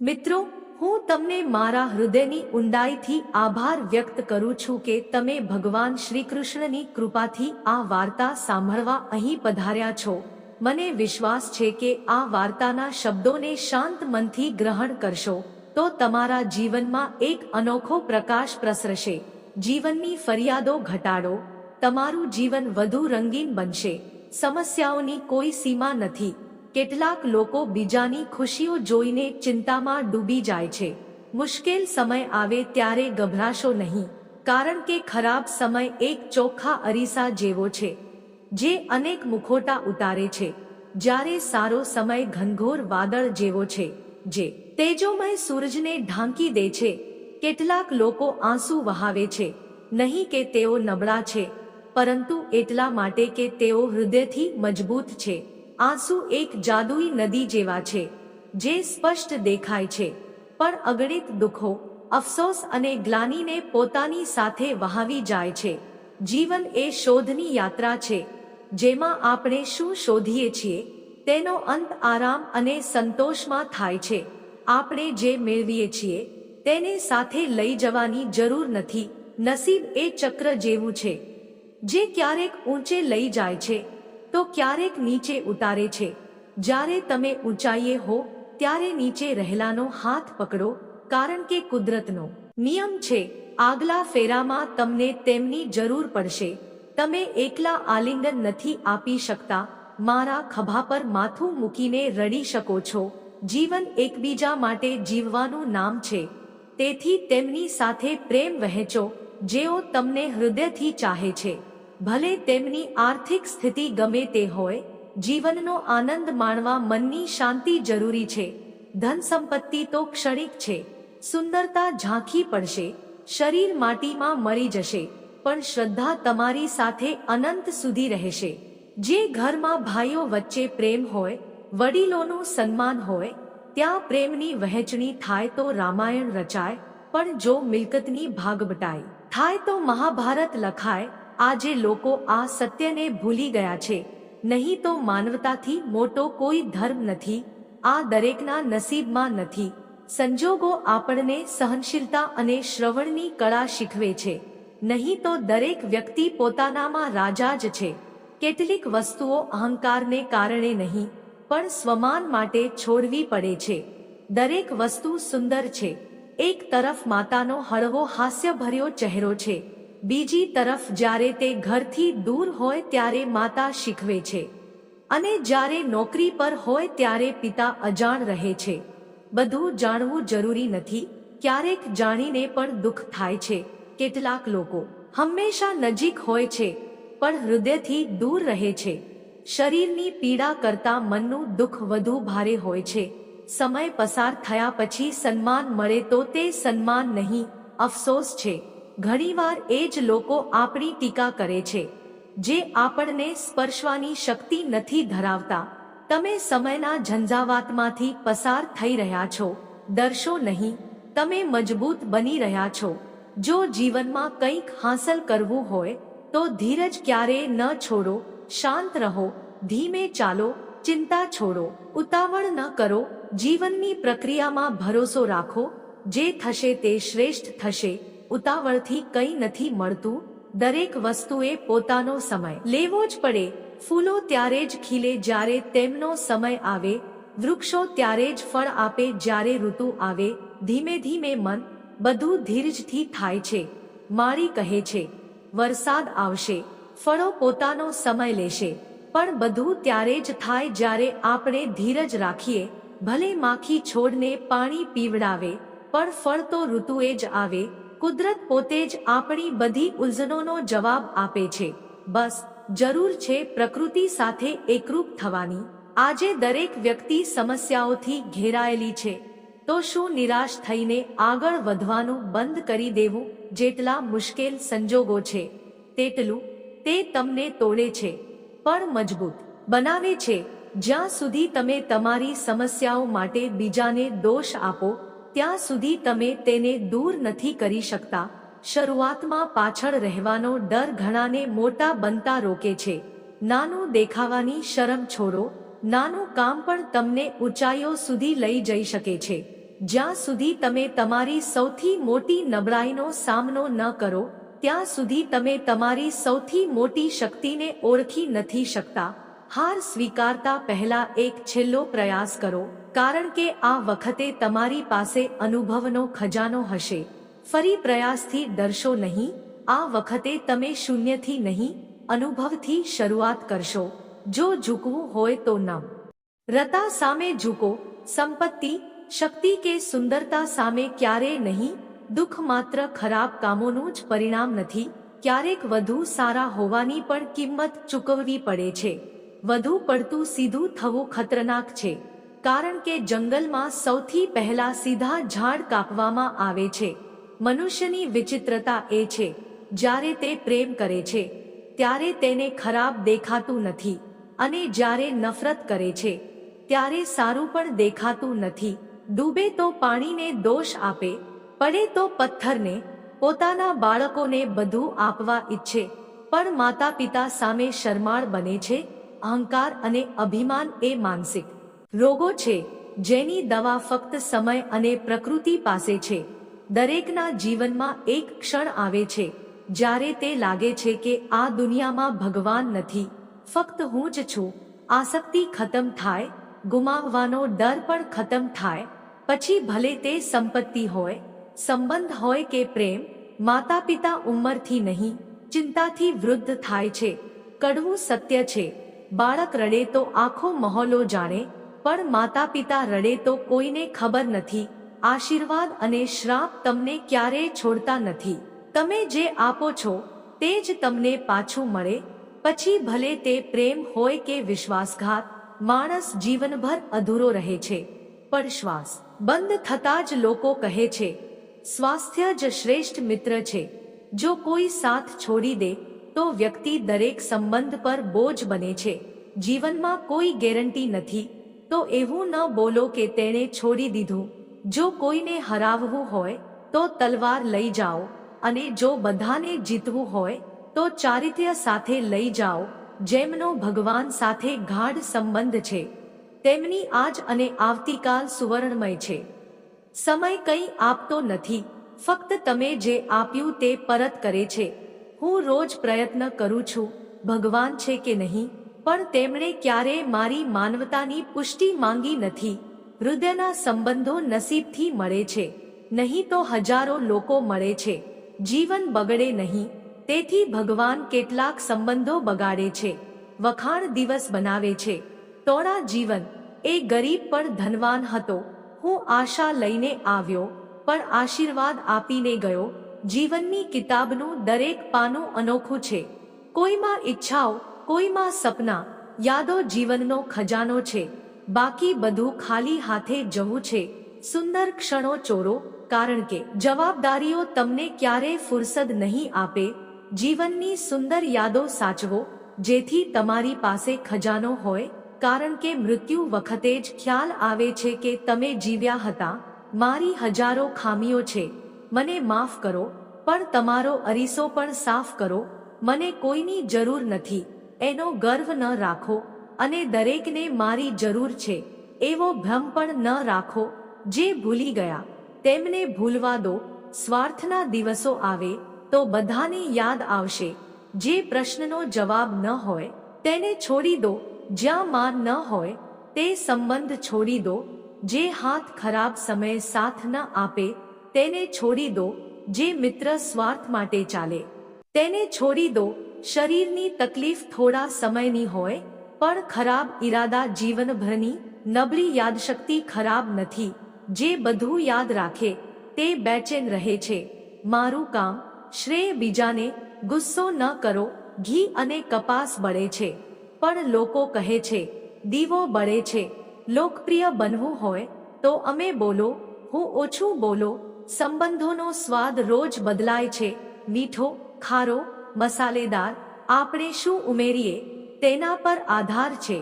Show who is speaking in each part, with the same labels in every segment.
Speaker 1: મિત્રો, હું તમને મારા હૃદયની ઊંડાઈથી આભાર વ્યક્ત કરું છું કે તમે ભગવાન શ્રી કૃષ્ણની કૃપાથી આ વાર્તા સાંભળવા અહીં પધાર્યા છો. મને વિશ્વાસ છે કે આ વાર્તાના શબ્દોને શાંત મનથી ગ્રહણ કરશો, તો તમારા જીવનમાં એક અનોખો પ્રકાશ પ્રસરશે. જીવનની ફરિયાદો ઘટાડો. તમારું જીવન વધુ રંગીન બનશે. સમસ્યાઓની કોઈ સીમા નથી. કેટલાક લોકો બીજાની ખુશીઓ જોઈને ચિંતામાં ડૂબી જાય છે. મુશ્કેલ સમય આવે ત્યારે ગભરાશો નહીં, કારણ કે ખરાબ સમય એક ચોખ્ખા અરીસા જેવો છે, જે અનેક મુખોટા ઉતારે છે. જ્યારે સારો સમય ઘનઘોર વાદળ જેવો છે, જે તેજોમય સૂરજને ઢાંકી દે છે. કેટલાક લોકો આંસુ વહાવે છે, નહીં કે તેઓ નબળા છે, પરંતુ એટલા માટે કે તેઓ હૃદયથી મજબૂત છે. આંસુ એક જાદુઈ નદી જેવા છે, જે સ્પષ્ટ દેખાય છે. પણ અગણિત દુઃખો, અફસોસ અને ગ્લાનીને પોતાની સાથે વહાવી જાય છે. જીવન એ શોધની યાત્રા છે. જેમાં આપણે શું શોધીએ છીએ, તેનો અંત આરામ અને સંતોષમાં થાય છે. આપણે જે મેળવીએ છીએ, તેને સાથે લઈ જવાની જરૂર નથી. નસીબ એ ચક્ર જેવું છે. જે ક્યારેક ઊંચે લઈ જાય છે. તો ક્યારેક નીચે ઉતારે છે. જ્યારે તમે ઊંચાઈએ હો, ત્યારે નીચે રહેલાનો હાથ પકડો, કારણ કે કુદરતનો નિયમ છે, આગલા ફેરામાં તમને તેમની જરૂર પડશે. તમે એકલા આલિંગન નથી આપી શકતા, મારા ખભા પર માથું મૂકીને રડી શકો છો. જીવન એકબીજા માટે જીવવાનું નામ છે. તેથી તેમની સાથે પ્રેમ વહેંચો, જેઓ તમને હૃદયથી ચાહે છે. ભલે તેમની આર્થિક સ્થિતિ ગમે તે હોય, જીવનનો આનંદ માણવા મનની શાંતિ જરૂરી છે. ધન સંપત્તિ તો ક્ષણિક છે. સુંદરતા ઝાંખી પડશે, શરીર માટીમાં મરી જશે, પણ શ્રદ્ધા તમારી સાથે અનંત સુધી રહેશે. જે ઘરમાં ભાઈઓ વચ્ચે પ્રેમ હોય, વડીલોનું સન્માન હોય, ત્યાં પ્રેમની વહેંચણી થાય તો રામાયણ રચાય, પણ જો મિલકતની ભાગ બટાય થાય તો મહાભારત લખાય આજે લોકો આ સત્યને ભૂલી ગયા છે. નહીં તો માનવતાથી મોટો કોઈ ધર્મ નથી, આ દરેકના નસીબમાં નથી. સંજોગો આપણને સહનશીલતા અને શ્રવણની કળા શીખવે છે. નહીં તો દરેક વ્યક્તિ પોતાનામાં રાજા જ છે. કેટલીક વસ્તુઓ અહંકારને કારણે નહીં, પણ સ્વમાન માટે છોડવી પડે છે. દરેક વસ્તુ સુંદર છે. એક તરફ માતાનો હળવો હાસ્યભર્યો ચહેરો છે. બીજી તરફ જ્યારે તે ઘરથી દૂર હોય ત્યારે માતા શીખવે છે. અને જ્યારે નોકરી પર હોય ત્યારે પિતા અજાણ રહે છે. બધું જાણવું જરૂરી નથી. ક્યારેક જાણીને પણ દુઃખ થાય છે. કેટલાક લોકો હંમેશા નજીક હોય છે, પણ હૃદયથી દૂર રહે છે. શરીરની પીડા કરતા મનનું દુઃખ વધુ ભારે હોય છે. સમય પસાર થયા પછી સન્માન મળે તો તે સન્માન નહીં. અફસોસ છે. ઘણીવાર એ જ લોકો આપણી ટીકા કરે છે, જે આપણને સ્પર્શવાની શક્તિ નથી ધરાવતા. તમે સમયના ઝંઝાવાતમાંથી પસાર થઈ રહ્યા છો, ડરશો નહીં, તમે મજબૂત બની રહ્યા છો. જો જીવનમાં કંઈક હાંસલ કરવું હોય, તો ધીરજ ક્યારેય ન છોડો, શાંત રહો, ધીમે ચાલો, ચિંતા છોડો, ઉતાવળ ન કરો, જીવનની પ્રક્રિયામાં ભરોસો રાખો, જે થશે તે શ્રેષ્ઠ થશે. ઉતાવળથી કંઈ નથી મળતું, દરેક વસ્તુએ પોતાનો સમય. લેવો જ પડે, ફૂલો ત્યારે જ ખીલે જ્યારે તેમનો સમય આવે, વૃક્ષો ત્યારે જ ફળ આપે જ્યારે ઋતુ આવે, ધીમે ધીમે મન બધું ધીરજથી થાય છે. માળી કહે છે, વરસાદ આવશે, ફળો પોતાનો સમય લેશે, પણ બધું ત્યારે જ થાય જ્યારે આપણે ધીરજ રાખીએ, ભલે માખી છોડને પાણી પીવડાવે, પણ ફળ તો ઋતુએ જ આવે કુદરત પોતે જ આપણી બધી ઉલઝનોનો જવાબ આપે છે. બસ, જરૂર છે પ્રકૃતિ સાથે એકરૂપ થવાની. આજે દરેક વ્યક્તિ સમસ્યાઓથી ઘેરાયેલી છે. તો શું નિરાશ થઈને આગળ વધવાનું બંધ કરી દેવું જેટલા મુશ્કેલ સંજોગો છે? તેટલું તે તમને તોડે છે. પણ મજબૂત. બનાવે છે. જ્યાં સુધી તમે તમારી સમસ્યાઓ માટે બીજાને દોષ આપો ત્યાં સુધી તમે તેને દૂર નથી કરી શકતા. શરૂઆતમાં પાછળ રહેવાનો ડર ઘણાને મોટા બનતા રોકે છે. નાનું દેખાવાની શરમ છોડો. નાનું કામ પણ તમને ઊંચાઈઓ સુધી લઈ જઈ શકે છે. જ્યાં સુધી તમે તમારી સૌથી મોટી નબળાઈનો સામનો ન કરો, ત્યાં સુધી તમે તમારી સૌથી મોટી શક્તિને ઓળખી નથી શકતા. હાર સ્વીકારતા પહેલા એક છેલ્લો પ્રયાસ કરો. કારણ કે આ વખતે તમારી પાસે અનુભવનો ખજાનો હશે. ફરી પ્રયાસથી ડરશો નહીં. આ વખતે તમે શૂન્યથી નહીં, અનુભવથી શરૂઆત કરશો. જો ઝૂકવું હોય તો નમ રતા સામે ઝૂકો. સંપત્તિ, શક્તિ કે સુંદરતા સામે ક્યારેય નહીં? દુઃખ માત્ર ખરાબ કામોનું જ પરિણામ નથી. ક્યારેક વધુ સારા હોવાની પણ કિંમત ચૂકવવી પડે છે. વધુ પડતું સીધું થવું ખતરનાક છે. કારણ કે જંગલમાં સૌથી પહેલા સીધા ઝાડ કાપવામાં આવે છે. મનુષ્યની વિચિત્રતા એ છે, જ્યારે તે પ્રેમ કરે છે, ત્યારે તેને ખરાબ દેખાતું નથી અને જ્યારે નફરત કરે છે, ત્યારે સારું પણ દેખાતું નથી. ડૂબે તો પાણીને દોષ આપે, પડે તો પથ્થરને, પોતાના બાળકોને બધું આપવા ઈચ્છે, પણ માતા પિતા સામે શરમાળ બને છે, અહંકાર અને અભિમાન એ માનસિક રોગો છે, જેની દવા ફક્ત સમય અને પ્રકૃતિ પાસે છે. દરેકના જીવનમાં એક ક્ષણ આવે છે, જ્યારે તે લાગે છે કે આ દુનિયામાં ભગવાન નથી. ફક્ત હું જ છું. આસક્તિ ખતમ થાય, ગુમાવવાનો ડર પણ ખતમ થાય. પછી ભલે તે સંપત્તિ હોય, સંબંધ હોય કે પ્રેમ માતા પિતા ઉંમરથી નહીં, ચિંતાથી વૃદ્ધ થાય છે. કડવું સત્ય છે. બાળક રડે તો આખો મહોલો જાણે પણ માતા પિતા રડે તો કોઈને ખબર નથી. આશીર્વાદ અને શ્રાપ તમને ક્યારેય છોડતા નથી. તમે જે આપો છો, તે જ તમને પાછું મળે. પછી ભલે તે પ્રેમ હોય કે વિશ્વાસઘાત, માણસ જીવનભર અધૂરો રહે છે. પણ શ્વાસ બંધ થતા જ લોકો કહે છે, સ્વાસ્થ્ય જ શ્રેષ્ઠ મિત્ર છે. જો કોઈ સાથ છોડી દે, તો વ્યક્તિ દરેક સંબંધ પર બોજ બને છે. જીવનમાં કોઈ ગેરંટી નથી. તો એવું ન બોલો કે તેણે છોડી દીધું. જો કોઈને હરાવવું હોય, તો તલવાર લઈ જાઓ અને જો બધાને જીતવું હોય, તો ચારિત્ર્ય સાથે લઈ જાઓ, જેમનો ભગવાન સાથે ગાઢ સંબંધ છે. તેમની આજ અને આવતીકાલ સુવર્ણમય છે. સમય કંઈ આપતો નથી. ફક્ત તમે જે આપ્યું તે પરત કરે છે. હું રોજ પ્રયત્ન કરું છું, ભગવાન છે કે નહીં? પણ તેમણે ક્યારેય મારી માનવતાની પુષ્ટિ માંગી નથી. હૃદયના સંબંધો નસીબથી મળે છે. નહીં તો હજારો લોકો મળે છે. જીવન બગડે નહીં. તેથી ભગવાન કેટલાક સંબંધો બગાડે છે. વખાણ દિવસ બનાવે છે. તોડા જીવન. એ ગરીબ પણ ધનવાન હતો. હું આશા લઈને આવ્યો, પણ આશીર્વાદ આપીને ગયો. જીવનની કિતાબનું દરેક પાનું અનોખું છે. કોઈમાં ઈચ્છાઓ કોઈમાં સપના, યાદો જીવનનો ખજાનો છે. બાકી બધું ખાલી હાથે જવું છે. સુંદર ક્ષણો ચોરો, કારણ કે જવાબદારીઓ તમને ક્યારે ફુરસદ નહીં આપે. જીવનની સુંદર યાદો સાચવો, જેથી તમારી પાસે ખજાનો હોય, કારણ કે મૃત્યુ વખતે જ ખ્યાલ આવે છે કે તમે જીવ્યા હતા. મારી હજારો ખામીઓ છે. મને માફ કરો, પણ તમારો અરીસો પણ સાફ કરો. મને કોઈની જરૂર નથી. એનો ગર્વ ન રાખો અને દરેકને મારી જરૂર છે. એવો ભ્રમ પણ ન રાખો. જે ભૂલી ગયા, તેમને ભૂલવા દો. સ્વાર્થના દિવસો આવે તો બધાને યાદ આવશે. જે પ્રશ્નનો જવાબ ન હોય, તેને છોડી દો. જ્યાં માન ન હોય, તે સંબંધ છોડી દો. જે હાથ ખરાબ સમયે સાથ ન આપે, તેને છોડી દો. જે મિત્ર સ્વાર્થ માટે ચાલે, તેને છોડી દો. શરીરની તકલીફ થોડા સમયની હોય, પણ ખરાબ ઈરાદા જીવનભરની નબળી યાદશક્તિ ખરાબ નથી. જે બધું યાદ રાખે, તે બેચેન રહે છે. મારું કામ, શ્રેય બીજાને ગુસ્સો ન કરો, ઘી અને કપાસ બળે છે. પણ લોકો કહે છે, દીવો બળે છે. લોકપ્રિય બનવું હોય, તો અમે બોલો, હું ઓછું બોલો. સંબંધોનો સ્વાદ રોજ બદલાય છે. મીઠો, ખારો મસાલેદાર, આપણે શું ઉમેરીએ તેના પર આધાર છે.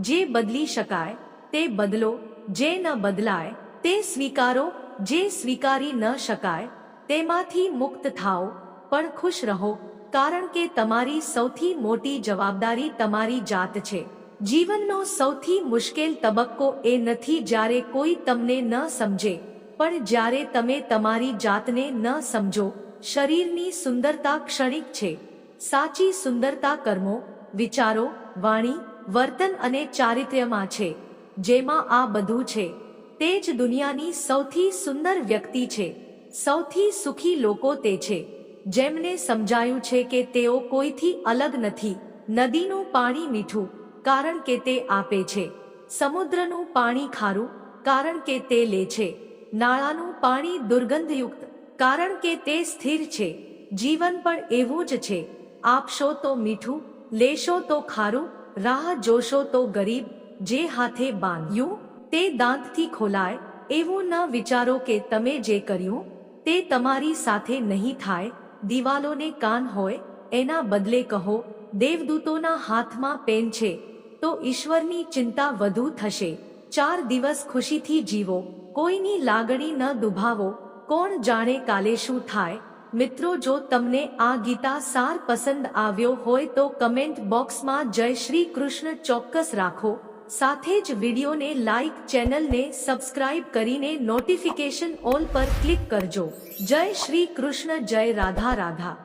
Speaker 1: જે બદલી શકાય, તે બદલો, જે ન બદલાય, તે સ્વીકારો, જે સ્વીકારી ન શકાય, તેમાંથી મુક્ત થાઓ, પણ ખુશ રહો, કારણ કે તમારી સૌથી મોટી જવાબદારી તમારી જાત છે. જીવનનો સૌથી મુશ્કેલ તબક્કો એ નથી જ્યારે કોઈ તમને ન સમજે, પણ જ્યારે તમે તમારી જાતને ન સમજો શરીરની સુંદરતા ક્ષણિક છે. સાચી સુંદરતા કર્મો, વિચારો, વાણી, વર્તન અને ચારિત્ર્યમાં છે, જેમાં આ બધું છે. તે જ દુનિયાની સૌથી સુંદર વ્યક્તિ છે. સૌથી સુખી લોકો તે છે. જેમને સમજાયું છે કે તેઓ કોઈથી અલગ નથી. નદીનું પાણી મીઠું, કારણ કે તે આપે છે. સમુદ્રનું પાણી ખારું, કારણ કે તે લે છે. નાળાનું પાણી દુર્ગંધયુક્ત કારણ કે તે સ્થિર છે, જીવન પણ એવું જ છે. આપશો તો મીઠું, લેશો તો ખારું, રાહ જોશો તો ગરીબ, જે હાથે બાંધ્યું, તે દાંતથી ખોલાય, એવું ન વિચારો કે તમે જે કર્યું, તે તમારી સાથે નહીં થાય, દિવાલોને કાન હોય, એના બદલે કહો, દેવદૂતોના હાથમાં પેન છે, તો ઈશ્વરની ચિંતા વધુ થશે. ચાર દિવસ ખુશીથી જીવો, કોઈની લાગણી ન દુભાવો કોણ જાણે કાલે શું થાય? મિત્રો, જો તમને આ ગીતા સાર પસંદ આવ્યો હોય તો કમેન્ટ બોક્સમાં જય શ્રી કૃષ્ણ ચોક્કસ રાખો. સાથે જ વિડીયોને લાઈક ચેનલને સબસ્ક્રાઇબ કરીને નોટિફિકેશન ઓલ પર ક્લિક કરજો. જય શ્રી કૃષ્ણ, જય રાધા રાધા.